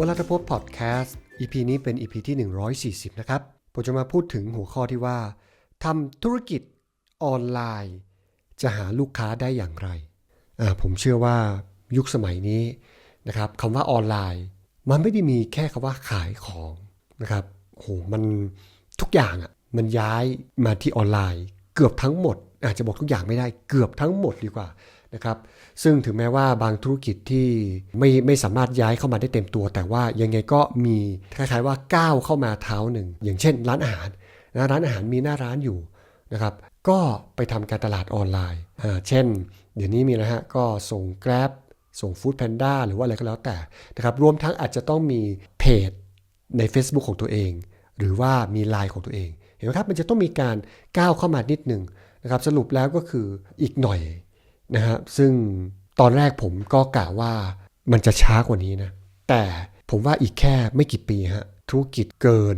วลาทพพอดแคสต์ EP นี้เป็น EP ที่ 140 นะครับ ผมจะมาพูดถึงหัวข้อที่ว่าทำธุรกิจออนไลน์ จะหาลูกค้าได้อย่างไร ผมเชื่อว่ายุคสมัยนี้นะครับคำว่าออนไลน์ มันไม่ได้มีแค่คำว่าขายของนะครับโหมันทุกอย่างอะมันย้ายมาที่ออนไลน์ เกือบทั้งหมด อาจจะบอกทุกอย่างไม่ได้เกือบทั้งหมดดีกว่า นะครับซึ่งถึงแม้ว่าบางธุรกิจที่ไม่ไม่สามารถย้ายเข้ามาได้เต็มตัว แต่ว่ายังไงก็มีคล้ายๆว่าก้าวเข้ามาเท้าหนึ่ง อย่างเช่น ร้านอาหารนะร้านอาหารมีหน้าร้านอยู่นะครับก็ไปทำการตลาดออนไลน์อ่าเช่น เดี๋ยวนี้มีนะฮะก็ส่ง Grab ส่ง Food Panda หรือว่าอะไรก็แล้วแต่นะครับรวมทั้งอาจจะต้องมีเพจใน Facebook ของตัวเอง หรือว่ามีไลน์ของตัวเอง เห็นไหมครับมันจะต้องมีการก้าวเข้ามานิดหนึ่งนะครับสรุปแล้วก็คืออีกหน่อย นะฮะซึ่งตอนแรกผมก็กะว่ามันจะช้ากว่านี้นะแต่ผมว่าอีกแค่ไม่กี่ปีฮะธุรกิจเกิน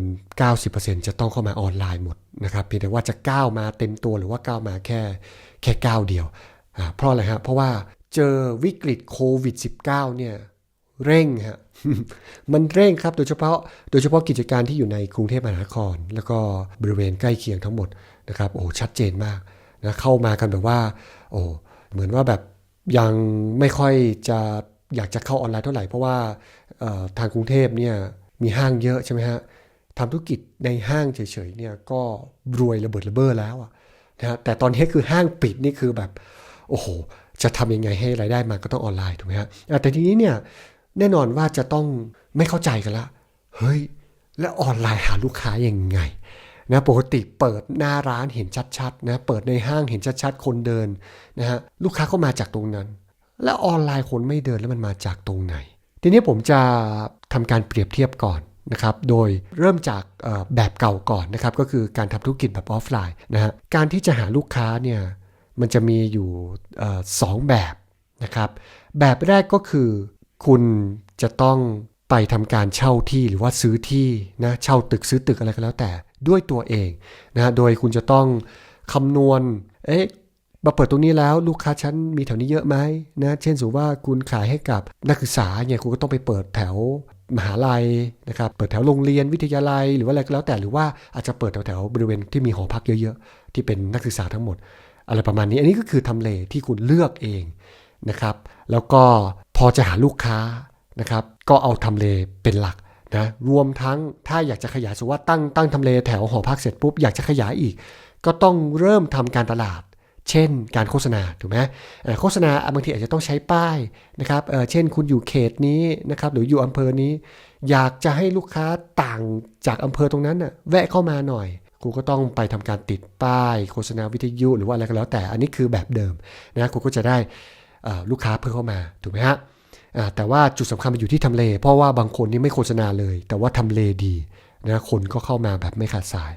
90%จะต้องเข้ามาออนไลน์หมดนะครับเพียงแต่ว่าจะก้าวมาเต็มตัวหรือว่าก้าวมาแค่แค่ก้าวเดียวอ่าเพราะอะไรฮะเพราะว่าเจอวิกฤตโควิด -19 เนี่ยเร่งฮะมันเร่งครับโดยเฉพาะโดยเฉพาะกิจการที่อยู่ในกรุงเทพมหานคร แล้วก็บริเวณใกล้เคียงทั้งหมดนะครับโอ้ชัดเจนมากนะเข้ามากันแบบว่าโอ้ เหมือนว่าแบบยังไม่ค่อยจะอยากจะเข้าออนไลน์เท่าไหร่ เพราะว่าทางกรุงเทพเนี่ยมีห้างเยอะใช่ไหมฮะทำธุรกิจในห้างเฉยๆเนี่ยก็รวยระเบิดระเบ้อแล้วนะฮะแต่ตอนนี้คือห้างปิดนี่คือแบบโอ้โห จะทำยังไงให้รายได้มาก็ต้องออนไลน์ถูกไหมฮะอะแต่ทีนี้เนี่ยแน่นอนว่าจะต้องไม่เข้าใจกันละเฮ้ย แล้วออนไลน์หาลูกค้ายังไง นะปกติเปิดหน้าร้านเห็นชัดๆนะเปิดในห้างเห็นชัดๆ คนเดินนะฮะลูกค้าก็มาจากตรงนั้น แล้วออนไลน์คนไม่เดินแล้วมันมาจากตรงไหน ทีนี้ผมจะทำการเปรียบเทียบก่อนนะครับโดยเริ่มจากแบบเก่าก่อนนะครับก็คือการทำธุรกิจแบบออฟไลน์นะฮะการที่จะหาลูกค้าเนี่ยมันจะมีอยู่สองแบบนะครับแบบแรกก็คือคุณจะต้องไปทำการเช่าที่หรือว่าซื้อที่นะเช่าตึกซื้อตึกอะไรก็แล้วแต่ ด้วยตัวเองนะฮะโดยคุณจะต้องคำนวณ เอ๊ะมาเปิดตรงนี้แล้วลูกค้าชั้นมีแถวนี้เยอะไหมนะเช่นสมมติว่าคุณขายให้กับนักศึกษาเนี่ยคุณก็ต้องไปเปิดแถวมหาลัยนะครับเปิดแถวโรงเรียนวิทยาลัย หรือว่าอะไรก็แล้วแต่หรือว่าอาจจะเปิดแถวแถวบริเวณที่มีหอพักเยอะๆ ที่เป็นนักศึกษาทั้งหมด อะไรประมาณนี้ อันนี้ก็คือทำเลที่คุณเลือกเองนะครับ แล้วก็พอจะหาลูกค้านะครับก็เอาทำเลเป็นหลัก นะรวมทั้งถ้าอยากจะขยายสมมติว่าตั้งตั้งทำเลแถวหอพักเสร็จปุ๊บอยากจะขยายอีก ก็ต้องเริ่มทำการตลาด เช่น การโฆษณาถูกไหมโฆษณาบางทีอาจจะต้องใช้ป้ายนะครับเเช่นคุณอยู่เขตนี้นะครับหรืออยู่อำเภอนี้ อยากจะให้ลูกค้าต่างจากอำเภอตรงนั้นน่ะแวะเข้ามาหน่อยคุณก็ต้องไปทำการติดป้ายโฆษณาวิทยุหรือว่าอะไรก็แล้วแต่อันนี้คือแบบเดิมนะคุณก็จะได้ลูกค้าเพิ่มเข้ามาถูกไหมฮะ แต่ว่าจุดสำคัญมันอยู่ที่ทำเล เพราะว่าบางคนนี่ไม่โฆษณาเลย แต่ว่าทำเลดีนะคนก็เข้ามาแบบไม่ขาดสาย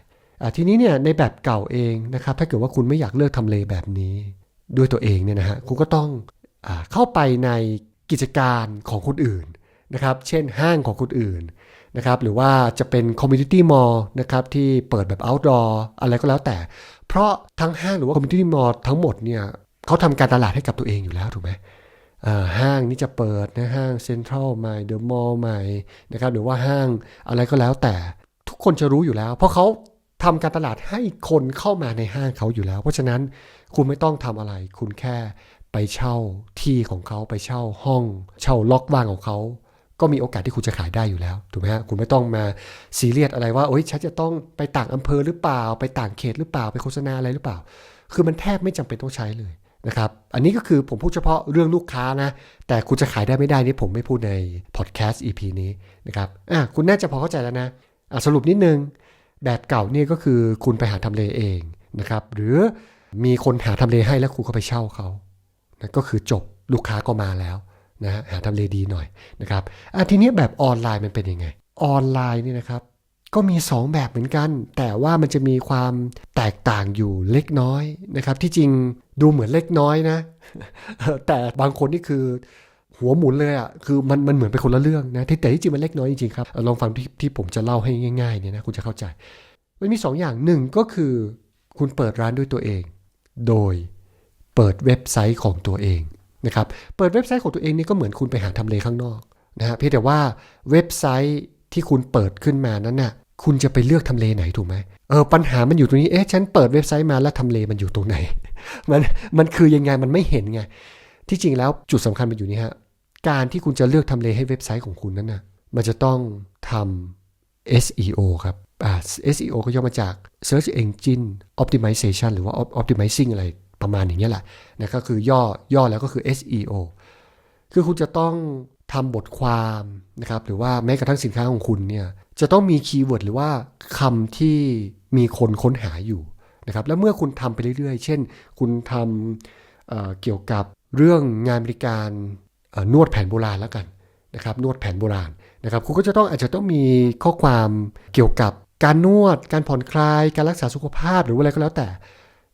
ทีนี้เนี่ยในแบบเก่าเองนะครับถ้าเกิดว่าคุณไม่อยากเลือกทำเลแบบนี้ ด้วยตัวเองเนี่ยนะฮะคุณก็ต้องอเข้าไปในกิจการของคนอื่นนะครับเช่นห้างของคนอื่นนะครับหรือว่าจะเป็นคอมมูนิตี้มอลล์นะครับที่เปิดแบบ outdoor อะไรก็แล้วแต่ เพราะทั้งห้างหรือว่าคอมมูนิตี้มอลล์ทั้งหมดเนี่ยเขาทำการตลาดให้กับตัวเองอยู่แล้วถูกไหม ห้างนี้จะเปิดนะห้างเซ็นทรัลใหม่เดอะมอลล์ใหม่นะครับหรือว่าห้างอะไรก็แล้วแต่ทุกคนจะรู้อยู่แล้ว เพราะเขาทำการตลาดให้คนเข้ามาในห้างเขาอยู่แล้ว เพราะฉะนั้นคุณไม่ต้องทำอะไร คุณแค่ไปเช่าที่ของเขาไปเช่าห้อง เช่าล็อกว่างของเขาก็มีโอกาสที่คุณจะขายได้อยู่แล้วถูกไหมฮะคุณไม่ต้องมาซีเรียสอะไรว่าโอ๊ยฉันจะต้องไปต่างอำเภอหรือเปล่า ไปต่างเขตหรือเปล่าไปโฆษณาอะไรหรือเปล่า คือมันแทบไม่จำเป็นต้องใช้เลย นะครับ อันนี้ก็คือผมพูดเฉพาะเรื่องลูกค้านะ แต่คุณจะขายได้ไม่ได้นี่ผมไม่พูดในพอดแคสต์ EP นี้นะครับ อะคุณน่าจะพอเข้าใจแล้วนะ อะสรุปนิดนึง แบบเก่านี่ก็คือคุณไปหาทำเลเองนะครับ หรือมีคนหาทำเลให้แล้วคุณก็ไปเช่าเขานะก็คือจบลูกค้าก็มาแล้วนะฮะหาทำเลดีหน่อยนะครับอะทีนี้แบบออนไลน์มันเป็นยังไง ออนไลน์นี่นะครับ ก็มี 2 แบบเหมือนกัน แต่ว่ามันจะมีความแตกต่างอยู่เล็กน้อยนะครับ ที่จริงดูเหมือนเล็กน้อยนะ แต่บางคนนี่คือหัวหมุนเลยอะคือมันมันเหมือนเป็นคนละเรื่องนะที่แต่ที่จริงมันเล็กน้อยจริงๆครับลองฟังที่ที่ผมจะเล่าให้ง่ายๆเนี่ยนะคุณจะเข้าใจ มันมี2ออย่างหนึ่งก็คือคุณเปิดร้านด้วยตัวเอง โดยเปิดเว็บไซต์ของตัวเองนะครับเปิดเว็บไซต์ของตัวเองนี่ก็เหมือนคุณไปหาทำเลข้างนอกนะฮะเพียงแต่ว่าเว็บไซต์ที่คุณเปิดขึ้นมานั้นน่ะ คุณจะไปเลือกทำเลไหนถูกไหมเออปัญหามันอยู่ตรงนี้เอ๊ะฉันเปิดเว็บไซต์มาแล้วทำเลมันอยู่ตรงไหน มันมันคือยังไงมันไม่เห็นไง ที่จริงแล้วจุดสำคัญมันอยู่นี่ฮะการที่คุณจะเลือกทำเลให้เว็บไซต์ของคุณนั้นนะมันจะต้องทำ SEO ครับอ่า SEO ก็ย่อมาจาก Search Engine Optimization หรือว่า Optimizing อะไรประมาณอย่างเงี้ยแหละนะก็คือย่อย่อแล้วก็คือ SEO คือคุณจะต้อง ทำบทความนะครับหรือว่าแม้กระทั่งสินค้าของคุณเนี่ยจะต้องมีคีย์เวิร์ดหรือว่าคำที่มีคนค้นหาอยู่นะครับแล้วเมื่อคุณทำไปเรื่อยๆ เช่น คุณทำเเกี่ยวกับเรื่องงานบริการนวดแผนโบราณแล้วกันนะครับนวดแผนโบราณนะครับคุณก็จะต้องอาจจะต้องมีข้อความเกี่ยวกับการนวด การผ่อนคลาย การรักษาสุขภาพหรือว่าอะไรก็แล้วแต่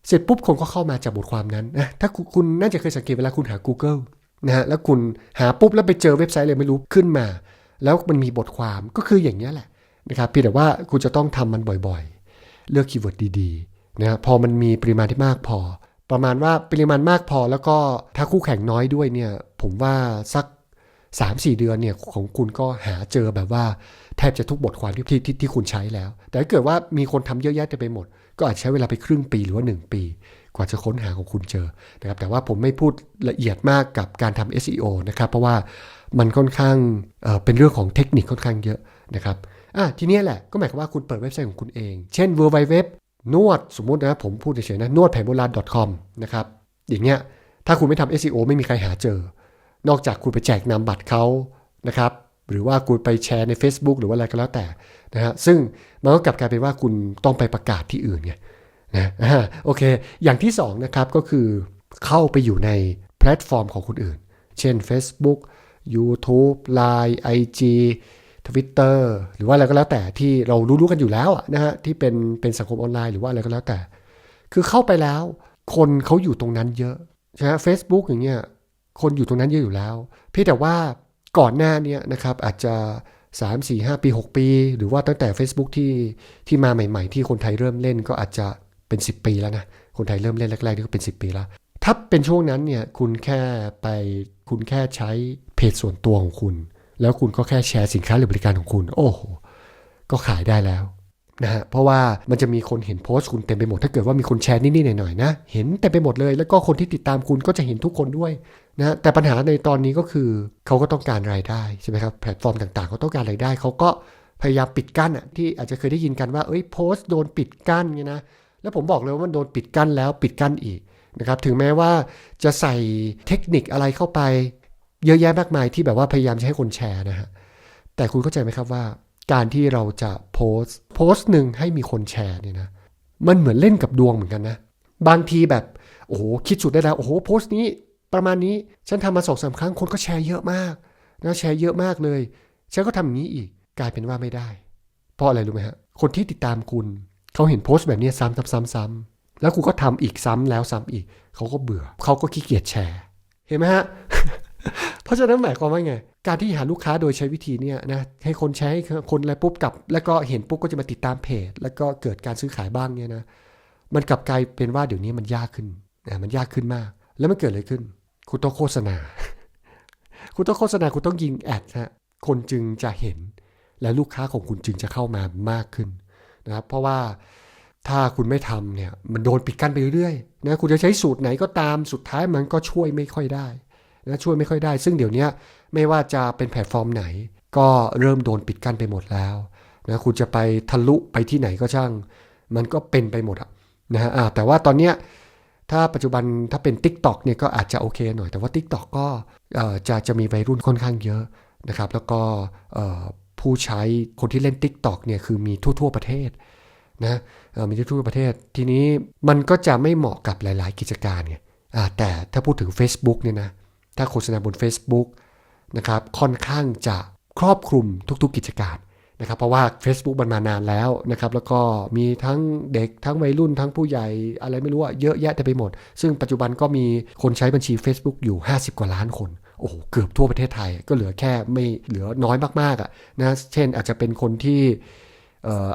เสร็จปุ๊บคนก็เข้ามาจากบทความนั้นนะถ้าคุณน่าจะเคยสังเกตเวลาคุณหา Google นะฮะแล้วคุณหาปุ๊บแล้วไปเจอเว็บไซต์เลยไม่รู้ขึ้นมา แล้วมันมีบทความก็คืออย่างนี้แหละนะครับเพียงแต่ว่าคุณจะต้องทำมันบ่อยๆ เลือกคีย์เวิร์ดดีๆนะฮะพอมันมีปริมาณที่มากพอ ประมาณว่าปริมาณมากพอแล้วก็ถ้าคู่แข่งน้อยด้วยเนี่ยผมว่าสัก 3-4 เดือนเนี่ยของคุณก็หาเจอแบบว่าแทบจะทุกบทความที่ที่ที่ที่คุณใช้แล้ว แต่ถ้าเกิดว่ามีคนทำเยอะแยะเต็มไปหมด ก็อาจใช้เวลาไปครึ่งปีหรือว่า 1 ปี กว่าจะค้นหาของคุณเจอนะครับแต่ว่าผมไม่พูดละเอียดมากกับการทำ SEO นะครับเพราะว่ามันค่อนข้างเเป็นเรื่องของเทคนิคค่อนข้างเยอะนะครับอะทีนี้แหละก็หมายความว่าคุณเปิดเว็บไซต์ของคุณเอง เช่น w w w นวดสมมตินะผมพูดเฉยๆนะนวดแผนโบราณ .com นะครับอย่างเงี้ยถ้าคุณไม่ทำ SEO ไม่มีใครหาเจอ นอกจากคุณไปแจกนามบัตรเขานะครับหรือว่าคุณไปแชร์ใน Facebook หรือว่าอะไรก็แล้วแต่นะฮะซึ่งมันก็กลับกลายเป็นว่าคุณต้องไปประกาศที่อื่นไง นะโอเค อย่างที่สองนะครับก็คือเข้าไปอยู่ในแพลตฟอร์มของคนอื่น เช่น Facebook YouTube Line IG Twitter หรือว่าอะไรก็แล้วแต่ที่เรารู้ๆกันอยู่แล้วนะฮะที่เป็นเป็นสังคมออนไลน์หรือว่าอะไรก็แล้วแต่ คือเข้าไปแล้ว คนเขาอยู่ตรงนั้นเยอะใช่ไหมเฟซบุ๊กอย่างเงี้ยคนอยู่ตรงนั้นเยอะอยู่แล้ว เพียงแต่ว่าก่อนหน้านี้นะครับอาจจะ 3 4 5 ปี 6 ปี หรือว่าตั้งแต่ Facebook ที่ที่มาใหม่ ๆ ที่คนไทยเริ่มเล่นก็อาจจะ เป็น 10 ปีแล้วนะคนไทยเริ่มเล่นแรกๆนี่ก็เป็น 10 ปีแล้ว ถ้าเป็นช่วงนั้นเนี่ยคุณแค่ไปคุณแค่ใช้เพจส่วนตัวของคุณ แล้วคุณก็แค่แชร์สินค้าหรือบริการของคุณ โอ้โห ก็ขายได้แล้วนะฮะเพราะว่ามันจะมีคนเห็นโพสต์คุณเต็มไปหมดถ้าเกิดว่ามีคนแชร์นิดๆหน่อยๆนะเห็นเต็มไปหมดเลย แล้วก็คนที่ติดตามคุณก็จะเห็นทุกคนด้วยนะแต่ปัญหาในตอนนี้ก็คือเขาก็ต้องการรายได้ใช่ไหมครับแพลตฟอร์มต่างๆเขาต้องการรายได้เขาก็พยายามปิดกั้นอะที่อาจจะเคยได้ยินกันว่าเอ้ยโพสต์โดนปิดกั้นไงนะ แล้วผมบอกเลยว่ามันโดนปิดกั้นแล้วปิดกั้นอีกนะครับถึงแม้ว่าจะใส่เทคนิคอะไรเข้าไป เยอะแยะมากมายที่แบบว่าพยายามจะให้คนแชร์นะฮะแต่คุณเข้าใจไหมครับว่า การที่เราจะโพสต์โพสต์หนึ่งให้มีคนแชร์เนี่ยนะมันเหมือนเล่นกับดวงเหมือนกันนะ บางทีแบบโอ้โหคิดสุดได้แล้วโอ้โหโพสต์นี้ประมาณนี้ฉันทำมาสองสาครั้งคนก็แชร์เยอะมากนะแชร์เยอะมากเลยฉันก็ทำอย่างนี้อีกกลายเป็นว่าไม่ได้ เพราะอะไรรู้ไหมฮะคนที่ติดตามคุณ เขาเห็นโพสต์แบบนี้ซ้ำซ้ำซ้ำๆแล้วคุณก็ทำอีกซ้ำแล้วซ้ำอีก เขาก็เบื่อ เขาก็ขี้เกียจแชร์ เห็นไหมฮะ เพราะฉะนั้นหมายความว่าไง การที่หาลูกค้าโดยใช้วิธีเนี้ยนะ ให้คนใช้คนอะไรปุ๊บกลับ แล้วก็เห็นปุ๊บก็จะมาติดตามเพจ แล้วก็เกิดการซื้อขายบ้างเนี่ยนะ มันกลับกลายเป็นว่าเดี๋ยวนี้มันยากขึ้นนะมันยากขึ้นมาก แล้วมันเกิดอะไรขึ้น คุณต้องโฆษณา คุณต้องโฆษณา คุณต้องยิงแอดฮะ คนจึงจะเห็น และลูกค้าของคุณจึงจะเข้ามามากขึ้น นะครับ เพราะว่าถ้าคุณไม่ทำเนี่ยมันโดนปิดกั้นไปเรื่อยๆนะคุณจะใช้สูตรไหนก็ตามสุดท้ายมันก็ช่วยไม่ค่อยได้นะช่วยไม่ค่อยได้ ซึ่งเดี๋ยวนี้ไม่ว่าจะเป็นแพลตฟอร์มไหน ก็เริ่มโดนปิดกั้นไปหมดแล้วนะคุณจะไปทะลุไปที่ไหนก็ช่าง มันก็เป็นไปหมดอะนะฮะแต่ว่าตอนเนี้ยถ้าปัจจุบันถ้าเป็น Tik t o อกเนี่ยก็อาจจะโอเคหน่อย แต่ว่า Tik t o อกก็จะจะมีวัยรุ่นค่อนข้างเยอะนะครับ แล้วก็ ผู้ใช้คนที่เล่น Tik t o อกเนี่ยคือมีทั่ว ๆ ประเทศนะมีทั่วๆประเทศ ทีนี้มันก็จะไม่เหมาะกับหลาย ๆ กิจการไงแต่ถ้าพูดถึง Facebook เนี่ยนะถ้าโฆษณาบน Facebook นะครับค่อนข้างจะครอบคลุมทุก ๆ กิจการนะครับเพราะว่า Facebook มันมานานแล้วนะครับแล้วก็มีทั้งเด็กทั้งวัยรุ่นทั้งผู้ใหญ่อะไรไม่รู้เยอะแยะเต็มไปหมด ซึ่งปัจจุบันก็มีคนใช้บัญชี Facebook อยู่ 50 กว่าล้านคน โอ้โหเกือบทั่วประเทศไทยก็เหลือแค่ไม่เหลือน้อยมากๆอะนะเช่นอาจจะเป็นคนที่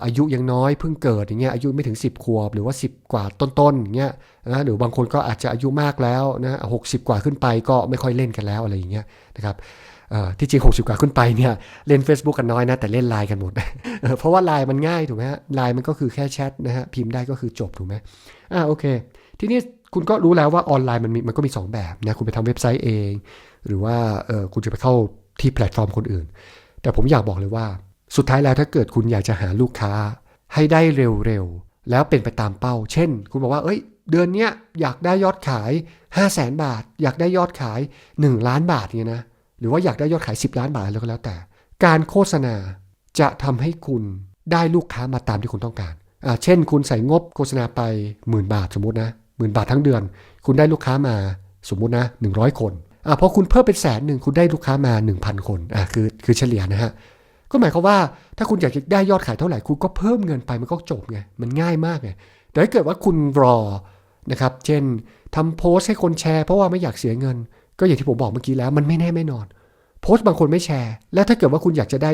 อายุยังน้อยเพิ่งเกิดอย่างเงี้ยอายุไม่ถึง 10 ขวบ หรือว่า 10 กว่าต้นๆอย่างเงี้ยนะหรือบางคนก็อาจจะอายุมากแล้วนะหกกว่าขึ้นไปก็ไม่ค่อยเล่นกันแล้วอะไรอย่างเงี้ยนะครับที่จริง60 กว่าขึ้นไปเนี่ยเล่น Facebook กันน้อยนะ แต่เล่นไลน์กันหมด เพราะว่าไลน์มันง่ายถูกไหมฮะไลน์มันก็คือแค่แชทนะฮะพิมพ์ได้ก็คือจบถูกไหมอ่าโอเค ทีนี้คุณก็รู้แล้วว่าออนไลน์มันมีมันก็มี 2 แบบนะคุณไปทำเว็บไซต์เอง หรือว่าคุณจะไปเข้าที่แพลตฟอร์มคนอื่น แต่ผมอยากบอกเลยว่า สุดท้ายแล้วถ้าเกิดคุณอยากจะหาลูกค้าให้ได้เร็วๆ แล้วเป็นไปตามเป้า เช่น คุณบอกว่า เอ้ย เดือนเนี้ยอยากได้ยอดขาย 5 0 0แสนบาท อยากได้ยอดขาย 1 ล้านบาทเนี่ยนะ หรือว่าอยากได้ยอดขาย 10 ล้านบาทแล้วก็แล้วแต่ การโฆษณาจะทำให้คุณได้ลูกค้ามาตามที่คุณต้องการอ่าเช่น คุณใส่งบโฆษณาไปหมื่นบาทสมมตินะหมื่นบาททั้งเดือน คุณได้ลูกค้ามาสมมตินะ100 คน อ่าพอคุณเพิ่มเป็นแสนหนึ่งคุณได้ลูกค้ามา 1,000 คนอ่าคือคือเฉลี่ยนะฮะก็หมายความว่าถ้าคุณอยากจะได้ยอดขายเท่าไหร่คุณก็เพิ่มเงินไปมันก็จบไงมันง่ายมากไงแต่ถ้าเกิดว่าคุณรอนะครับเช่นทำโพสต์ให้คนแชร์เพราะว่าไม่อยากเสียเงิน ก็อย่างที่ผมบอกเมื่อกี้แล้ว มันไม่แน่ไม่นอน โพสต์บางคนไม่แชร์ แล้วถ้าเกิดว่าคุณอยากจะได้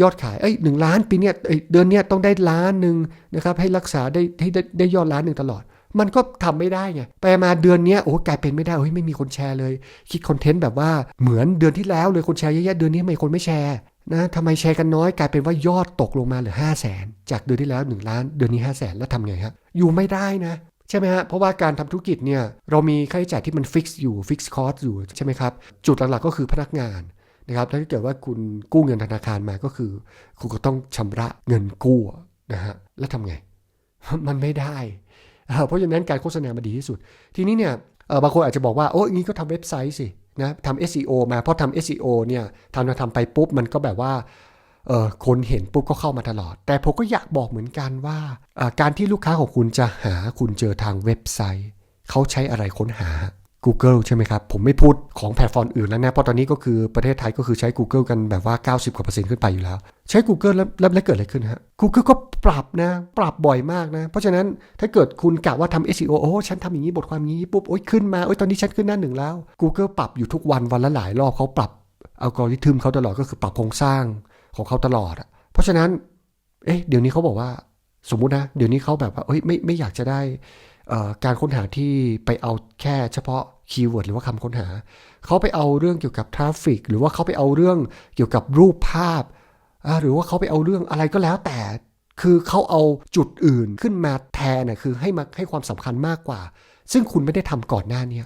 ยอดขายเอ้ยหนึ่งล้านปีเนี้ยเดือนเนี้ยต้องได้ล้านหนึ่งนะครับให้รักษาได้ให้ได้ยอดล้านหนึ่งตลอด มันก็ทำไม่ได้ไงไปมาเดือนนี้โอ้กลายเป็นไม่ได้โอ้ยไม่มีคนแชร์เลย คิดคอนเทนต์แบบว่าเหมือนเดือนที่แล้วเลยคนแชร์เยอะๆเดือนนี้ทำไมคนไม่แชร์นะทำไมแชร์กันน้อยกลายเป็นว่ายอดตกลงมาเหลือ 5 0 0แสนจากเดือนที่แล้ว 1 ล้าน เดือนนี้ 5 0 0แสนแล้วทำไงครับอยู่ไม่ได้นะใช่ไหมฮะ เพราะว่าการทำธุรกิจเนี่ยเรามีค่าใช้จ่ายที่มันฟิกซ์อยู่ฟิกซ์คอร์สอยู่ใช่ไหมครับ จุดหลักๆก็คือพนักงานนะครับถ้าเกิดว่าคุณกู้เงินธนาคารมาก็คือ คุณก็ต้องชำระเงินกู้นะฮะแล้วทำไง มันไม่ได้ เพราะฉะนั้นการโฆษณามาดีที่สุด ทีนี้เนี่ยบางคนอาจจะบอกว่าโอ้ยงี้ก็ทำเว็บไซต์สินะทำ SEO มาเพราะทำ SEO เนี่ยทำมาทำไปปุ๊บมันก็แบบว่าคนเห็นปุ๊บก็เข้ามาตลอด แต่ผมก็อยากบอกเหมือนกันว่า การที่ลูกค้าของคุณจะหาคุณเจอทางเว็บไซต์ เขาใช้อะไรค้นหา Google ใช่ไหมครับ ผมไม่พูดของแพลตฟอร์มอื่นแล้วนะ เพราะตอนนี้ก็คือประเทศไทยก็คือใช้ Google กันแบบว่า 90กว่าเปอร์เซ็นต์ขึ้นไปอยู่แล้ว ใช้ Google แล้วแล้วแล้วเกิดอะไรขึ้นฮะ Google ก็ปรับนะ ปรับบ่อยมากนะ เพราะฉะนั้นถ้าเกิดคุณกะว่าทำ SEO โอ้ฉันทำอย่างนี้บทความนี้ปุ๊บโอ้ยขึ้นมาโอ้ยตอนนี้ฉันขึ้นหน้าหนึ่งแล้ว Google ปรับอยู่ทุกวันวันละหลายรอบเขาปรับอัลกอริทึมเขาตลอดก็คือปรับโครงสร้างของเขาตลอดอะเพราะฉะนั้นเอ๊ะเดี๋ยวนี้เขาบอกว่าสมมุตินะ เดี๋ยวนี้เขาแบบว่าเอ้ยไม่ไม่อยากจะได้ การค้นหาที่ไปเอาแค่เฉพาะคีย์เวิร์ดหรือว่าคำค้นหา เขาไปเอาเรื่องเกี่ยวกับทราฟฟิกหรือว่าเขาไปเอาเรื่องเกี่ยวกับรูปภาพ หรือว่าเขาไปเอาเรื่องอะไรก็แล้วแต่ คือเขาเอาจุดอื่นขึ้นมาแทนน่ะคือให้มาให้ความสำคัญมากกว่า ซึ่งคุณไม่ได้ทำก่อนหน้านี้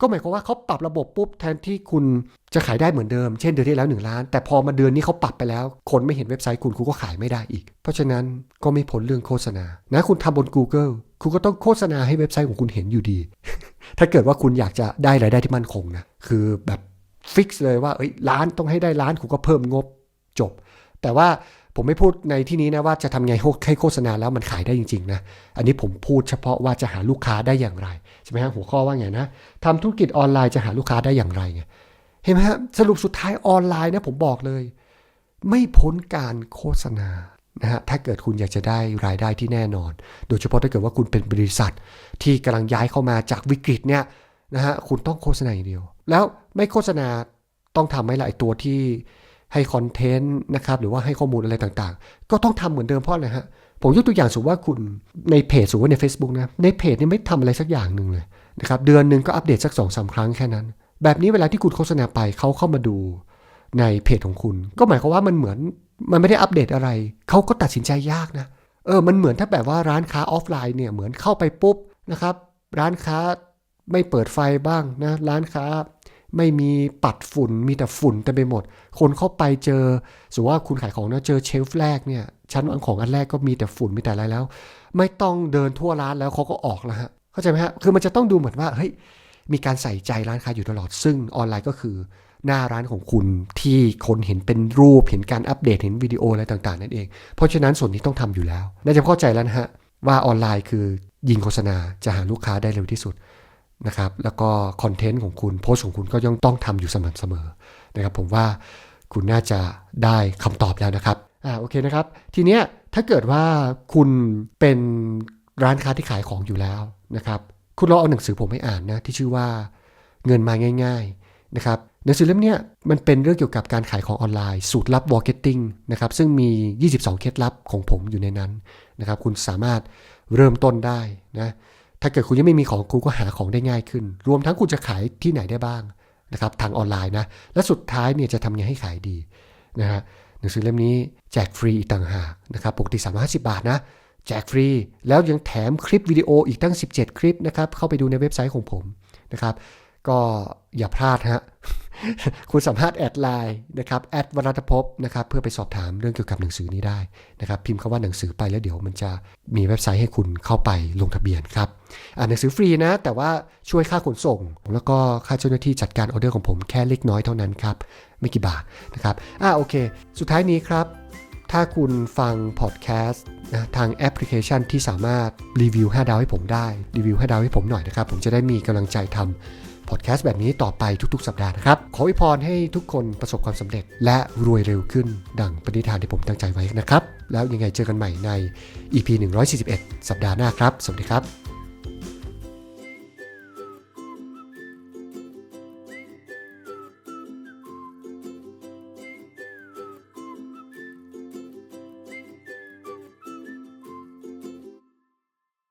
ก็หมายความว่าเขาปรับระบบปุ๊บแทนที่คุณจะขายได้เหมือนเดิม เช่นเดือนที่แล้ว 1 ล้าน แต่พอมาเดือนนี้เขาปรับไปแล้ว คนไม่เห็นเว็บไซต์คุณคุณก็ขายไม่ได้อีก เพราะฉะนั้นก็ไม่พ้นเรื่องโฆษณานะคุณทำบน Google คุณก็ต้องโฆษณาให้เว็บไซต์ของคุณเห็นอยู่ดี ถ้าเกิดว่าคุณอยากจะได้รายได้ที่มั่นคงนะ คือแบบฟิกซ์เลยว่าเอ้ยล้านต้องให้ได้ล้านคุณก็เพิ่มงบจบ แต่ว่าผมไม่พูดในที่นี้นะว่าจะทำไงให้โฆษณาแล้วมันขายได้จริง ๆ นะ อันนี้ผมพูดเฉพาะว่าจะหาลูกค้าได้อย่างไรใช่ไหมฮะหัวข้อว่าไงนะทำธุรกิจออนไลน์จะหาลูกค้าได้อย่างไรไงเห็นไหมฮะสรุปสุดท้ายออนไลน์นะผมบอกเลย ไม่พ้นการโฆษณา นะฮะถ้าเกิดคุณอยากจะได้รายได้ที่แน่นอน โดยเฉพาะถ้าเกิดว่าคุณเป็นบริษัท ที่กำลังย้ายเข้ามาจากวิกฤตเนี่ยนะฮะคุณต้องโฆษณาอย่างเดียว แล้วไม่โฆษณาต้องทำไหมล่ะไอตัวที่ให้คอนเทนต์นะครับหรือว่าให้ข้อมูลอะไรต่างๆ ก็ต้องทำเหมือนเดิมเพราะอะไรฮะผมยกตัวอย่างสมมติว่าคุณในเพจสมมติว่าใน Facebook นะในเพจเนี่ยไม่ทำอะไรสักอย่างหนึ่งเลยนะครับเดือนหนึ่งก็อัปเดตสักสองสาครั้งแค่นั้น แบบนี้เวลาที่คุณโฆษณาไปเขาเข้ามาดู ในเพจของคุณ ก็หมายความว่ามันเหมือนมันไม่ได้อัปเดตอะไร เขาก็ตัดสินใจยากนะ เออ มันเหมือนถ้าแบบว่าร้านค้าออฟไลน์เนี่ย เหมือนเข้าไปปุ๊บนะครับ ร้านค้าไม่เปิดไฟบ้างนะ ร้านค้าไม่มีปัดฝุ่น มีแต่ฝุ่นเต็มไปหมด คนเข้าไปเจอ สมมติว่าคุณขายของนะเจอเชลฟ์แรกเนี่ย ชั้นวางของอันแรกก็มีแต่ฝุ่น มีแต่อะไรแล้ว ไม่ต้องเดินทั่วร้านแล้วเขาก็ออกแล้วฮะ เข้าใจไหมฮะ คือมันจะต้องดูเหมือนว่า เฮ้ย มีการใส่ใจร้านค้าอยู่ตลอด ซึ่งออนไลน์ก็คือ หน้าร้านของคุณที่คนเห็นเป็นรูปเห็นการอัปเดตเห็นวิดีโออะไรต่างๆนั่นเอง เพราะฉะนั้นส่วนนี้ต้องทำอยู่แล้วน่าจะเข้าใจแล้วนะฮะว่าออนไลน์คือยิงโฆษณาจะหาลูกค้าได้เร็วที่สุดนะครับแล้วก็คอนเทนต์ของคุณโพสต์ของคุณก็ยังต้องทำอยู่สม่ำเสมอนะครับผมว่าคุณน่าจะได้คำตอบแล้วนะครับอ่าโอเคนะครับ ทีเนี้ยถ้าเกิดว่าคุณเป็นร้านค้าที่ขายของอยู่แล้วนะครับคุณลองเอาหนังสือผมให้อ่านนะที่ชื่อว่าเงินมาง่าย ๆนะครับ หนังสือเล่มนี้มันเป็นเรื่องเกี่ยวกับการขายของออนไลน์ สูตรลับ marketing นะครับซึ่งมี 22 เคล็ดลับของผมอยู่ในนั้นนะครับคุณสามารถเริ่มต้นได้นะถ้าเกิดคุณยังไม่มีของคุณก็หาของได้ง่ายขึ้น รวมทั้งคุณจะขายที่ไหนได้บ้างนะครับทางออนไลน์นะและสุดท้ายเนี่ยจะทำยังไงให้ขายดีนะฮะหนังสือเล่มนี้แจกฟรีอีกต่างหากนะครับปกติ350 บาทนะแจกฟรี แล้วยังแถมคลิปวิดีโออีกตั้ง 17 คลิปนะครับ เข้าไปดูในเว็บไซต์ของผมนะครับ ก็อย่าพลาดฮะ คุณสามารถแอดไลน์นะครับแอดวรัตภพนะครับเพื่อไปสอบถามเรื่องเกี่ยวกับหนังสือนี้ได้นะครับพิมพ์คำว่าหนังสือไปแล้วเดี๋ยวมันจะมีเว็บไซต์ให้คุณเข้าไปลงทะเบียนครับอ่านหนังสือฟรีนะ แต่ว่าช่วยค่าขนส่ง แล้วก็ค่าเจ้าหน้าที่จัดการออเดอร์ของผมแค่เล็กน้อยเท่านั้นครับไม่กี่บาทนะครับอ่าโอเค สุดท้ายนี้ครับถ้าคุณฟังพอดแคสต์นะทางแอปพลิเคชันที่สามารถรีวิว 5 ดาวให้ผมได้ รีวิว 5 ดาวให้ผมหน่อยนะครับ ผมจะได้มีกำลังใจทำ พอดแคสต์แบบนี้ต่อไปทุก ๆ สัปดาห์นะครับ ขออวยพรให้ทุกคนประสบความสำเร็จ และรวยเร็วขึ้น ดังปณิธานที่ผมตั้งใจไว้นะครับ แล้วยังไงเจอกันใหม่ใน EP 141 สัปดาห์หน้าครับ สวัสดีครับ